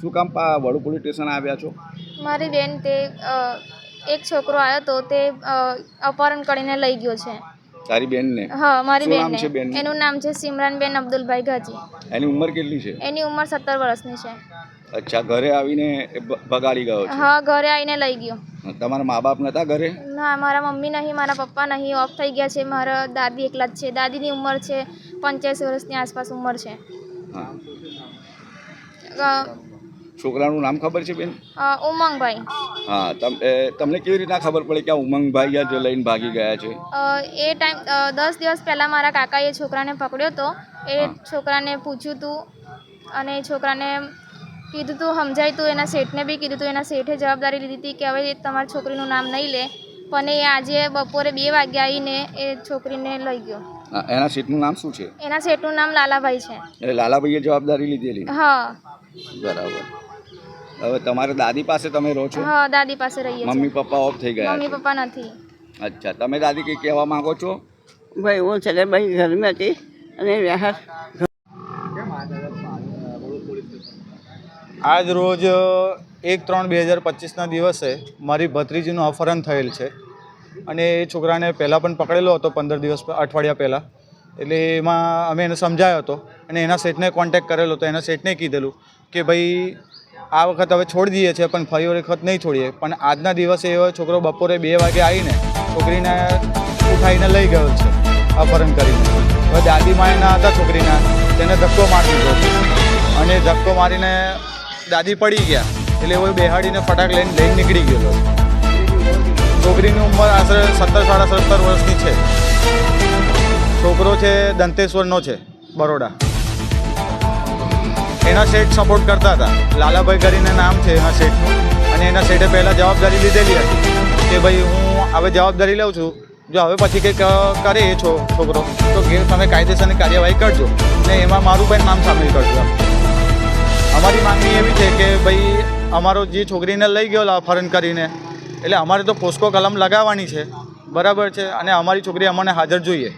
શું કામ વડુ police station આવ્યા છો? મારી બેન તે એક છોકરો આવ્યો તો તે અપહરણ કરીને લઈ ગયો છે. તારી બેનને? હા મારી બેન છે બેનને? એનું નામ છે સિમરનબેન અબ્દુલભાઈ ગાજી. એની ઉંમર કેટલી છે? એની ઉંમર સત્તર વર્ષની છે. અચ્છા ઘરે આવીને ભગાડી ગયો છે? હા ઘરે આવીને લઈ ગયો. તમારા મા બાપ નતા ઘરે? ના મારા મમ્મી નહીં મારા પપ્પા નહીં ઓફ થઈ ગયા છે. મારા દાદી એકલા જ છે. દાદીની ઉંમર છે પંચ્યાસી વર્ષની આસપાસ ઉંમર છે. હા. છોકરાનું નામ ખબર છે બેન? ઉમંગભાઈ. હા તમને કેવી રીતના ખબર પડી કે આ ઉમંગભાઈ જ લઈને ભાગી ગયા છે? એ ટાઈમ દસ દિવસ પહેલાં મારા કાકાએ છોકરાને પકડ્યો હતો એ છોકરાને પૂછ્યું હતું અને છોકરાને કીધું તું સમજાય તું એના શેઠને બી કીધું તું એના શેઠે જવાબદારી લીધી હતી કે હવે તમારી છોકરીનું નામ નહીં લે પણ એ આજે બપોરે બે વાગ્યા આવીને એ છોકરીને લઈ ગયો. એના શેઠનું નામ શું છે? એના શેઠનું નામ લાલાભાઈ છે. એટલે લાલાભાઈએ જવાબદારી લીધેલી? હા. બરાબર. હવે તમારે દાદી પાસે તમે રહો છો? હા દાદી પાસે રહીએ મમ્મી પપ્પા ઓફ થઈ ગયા મમ્મી પપ્પા નથી. અચ્છા તમે દાદી કંઈ કહેવા માંગો છો? ભાઈ હું છે ભાઈ ઘરમાં હતી અને વ્યાહાર આજ રોજ એક ત્રણ બે હજાર પચીસના દિવસે મારી ભત્રીજીનું અપહરણ થયેલ છે. અને એ છોકરાને પહેલાં પણ પકડેલો હતો પંદર દિવસ અઠવાડિયા પહેલાં. એટલે એમાં અમે એને સમજાયો હતો અને એના શેઠને કોન્ટેક કરેલો હતો. એના શેઠને કીધેલું કે ભાઈ આ વખત હવે છોડી દઈએ છીએ, પણ ફરી વખત નહીં છોડીએ. પણ આજના દિવસે એવો છોકરો બપોરે બે વાગે આવીને છોકરીને ઉઠાવીને લઈ ગયો છે, અપહરણ કરીને. હવે દાદી માયના હતા છોકરીના, તેને ધક્કો મારી દીધો અને ધક્કો મારીને દાદી પડી ગયા, એટલે એવો બેહાડીને ફટાક લઈને લઈને નીકળી ગયેલો છોકરીની ઉંમર આશરે સત્તર, સાડા સત્તર વર્ષની છે. છોકરો છે દંતેશ્વરનો છે, બરોડા. એના શેઠ સપોર્ટ કરતા હતા. લાલાભાઈ કરીને નામ છે એના શેઠનું. અને એના શેઠે પહેલાં જવાબદારી લીધેલી હતી કે ભાઈ હું હવે જવાબદારી લઉં છું. જો હવે પછી કંઈક કરે એ છો, છોકરો, તો તમે કાયદેસરની કાર્યવાહી કરજો. ને એમાં મારું પણ નામ સામેલ કરજો અમારી માંગણી એવી છે કે ભાઈ અમારો જે છોકરીને લઈ ગયો અપહરણ કરીને, એટલે અમારે તો પોસ્કો કલમ લગાવવાની છે. બરાબર છે? અને અમારી છોકરી અમને હાજર જોઈએ.